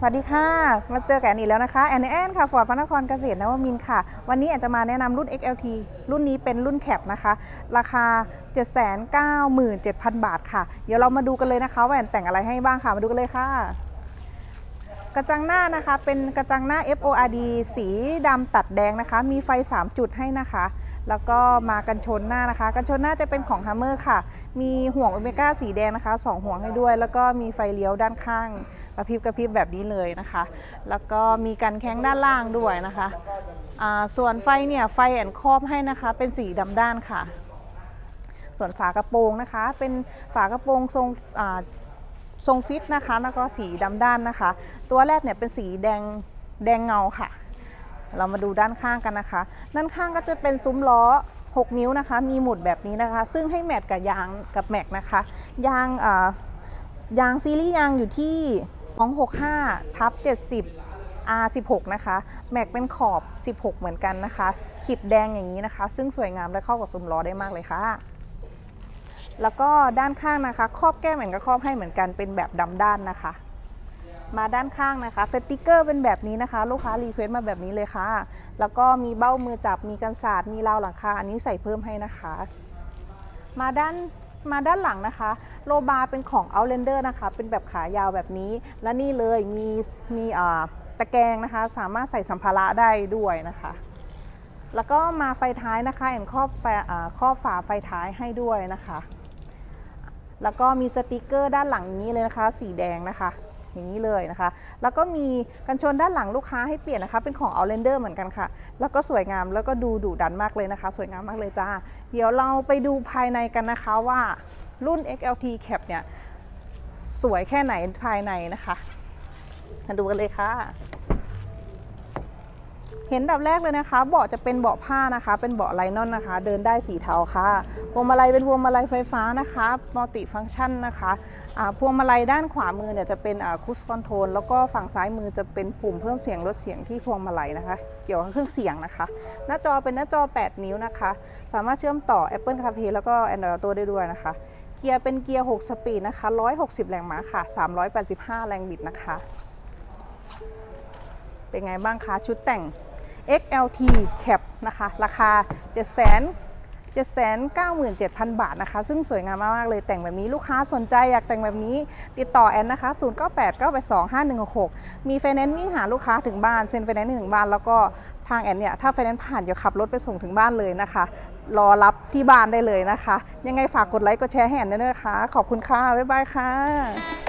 สวัสดีค่ะ มาเจอกันอีกแล้วนะคะ แอนแอนค่ะฟอร์ดพระนครเกษตรนวมินค่ะ วันนี้แอนจะมาแนะนำรุ่น XLT รุ่นนี้เป็นรุ่นแคปนะคะ ราคา 797,000 บาทค่ะ เดี๋ยวเรามาดูกันเลยนะคะว่าแอนแต่งอะไรให้บ้างค่ะ มาดูกันเลยค่ะ กระจังหน้านะคะ เป็นกระจังหน้า FORD สีดำตัดแดงนะคะ มีไฟ 3 จุดให้นะคะ แล้วก็มากันชนหน้านะคะ กันชนหน้าจะเป็นของ Hammer ค่ะ มีห่วงโอเมก้าสีแดงนะคะ 2 ห่วงให้ด้วย แล้วก็มีไฟเลี้ยวด้านข้าง กระพริบกระพริบแบบนี้เลยนะคะ แล้วก็มีกันแข้งด้านล่างด้วยนะคะส่วนไฟเนี่ยไฟแอนครอบให้นะคะเป็นสีดำด้านค่ะ ส่วนฝากระโปรงนะคะ เป็นฝากระโปรงทรงทรงฟิตนะคะ แล้วก็สีดำด้านนะคะ ตัวแรกเนี่ยเป็นสีแดงแดงเงาค่ะ เรามาดูด้านข้างกันนะคะ ด้านข้างก็จะเป็นซุ้มล้อ 6 นิ้วนะคะ มีหมุดแบบนี้นะคะ ซึ่งให้แมทกับยางกับแม็กนะคะ ยางอ่า ยางซีรีส์ยางอยู่ที่ 265ทับ70 R16 นะคะแม็กเป็นขอบ 16 เหมือนกันนะคะขีดแดงอย่างนี้นะคะ ซึ่งสวยงามและเข้ากับซุ้มล้อได้มากเลยค่ะ แล้วก็ด้านข้างนะคะ ครอบแก้มแอนก็ครอบให้เหมือนกันเป็นแบบดำด้านนะคะ มาด้านข้างนะคะสติกเกอร์เป็นแบบนี้นะคะ ลูกค้ารีเควสต์มาแบบนี้เลยค่ะ แล้วก็มีเบ้ามือจับมีกันศาสตร์มีราวหลังคาอันนี้ใส่เพิ่มให้นะคะ มาด้าน มาด้านหลังนะคะโลบาร์เป็นของ Outlander นะคะ เป็นแบบขายาวแบบนี้ และนี่เลยมีมีตะแกรงนะคะ สามารถใส่สัมภาระได้ด้วยนะคะ แล้วก็มาไฟท้ายนะคะแอนครอบครอบฝาไฟท้ายให้ด้วยนะคะ แล้วก็มีสติกเกอร์ด้านหลังนี้เลยนะคะ สีแดงนะคะ อย่างนี้เลยนะคะ แล้วก็มีกันชนด้านหลังลูกค้าให้เปลี่ยนนะคะ เป็นของ Outlander เหมือนกันค่ะ แล้วก็สวยงามแล้วก็ดูดุดันมากเลยนะคะ สวยงามมากเลยจ้า เดี๋ยวเราไปดูภายในกันนะคะว่ารุ่น XLT Cap เนี่ย สวยแค่ไหนภายในนะคะ มาดูกันเลยค่ะ เห็นดับแรกเลยนะคะ เบาะจะเป็นเบาะผ้านะคะ เป็นเบาะไลนอนนะคะ เดินได้สีเทาค่ะพวงมาลัยเป็นพวงมาลัยไฟฟ้านะคะมัลติฟังก์ชันนะคะพวงมาลัยด้านขวามือเนี่ยจะเป็นคุสคอนโทรลแล้วก็ฝั่งซ้ายมือจะเป็นปุ่มเพิ่มเสียงลดเสียงที่พวงมาลัยนะคะ เกี่ยวกับเครื่องเสียงนะคะ หน้าจอเป็นหน้าจอ 8 นิ้วนะคะ สามารถเชื่อมต่อ Apple CarPlay แล้วก็ Android Auto ได้ด้วยนะคะ เกียร์เป็นเกียร์ 6 สปีดนะคะ 160 แรงม้าค่ะ 385 แรงบิดนะคะ เป็นไงบ้างคะชุดแต่ง XLT Cap นะคะ ราคา7 7 9 7 0 0 0 บาทนะคะ ซึ่งสวยงามมาก ๆ เลยแต่งแบบนี้ลูกค้าสนใจอยากแต่งแบบนี้ ติดต่อแอนนะคะ 0 9 8 9 8 2 5 1 6 6 มีไฟแนนซ์วิ่งหาลูกค้าถึงบ้าน เซ็นไฟแนนซ์ถึงบ้าน แล้วก็ทางแอนเนี่ย ถ้าไฟแนนซ์ผ่านเดี๋ยวขับรถไปส่งถึงบ้านเลยนะคะ รอรับที่บ้านได้เลยนะคะ ยังไงฝากกดไลค์กดแชร์ให้แอนด้วยนะคะ ขอบคุณค่ะ บ๊ายบายค่ะ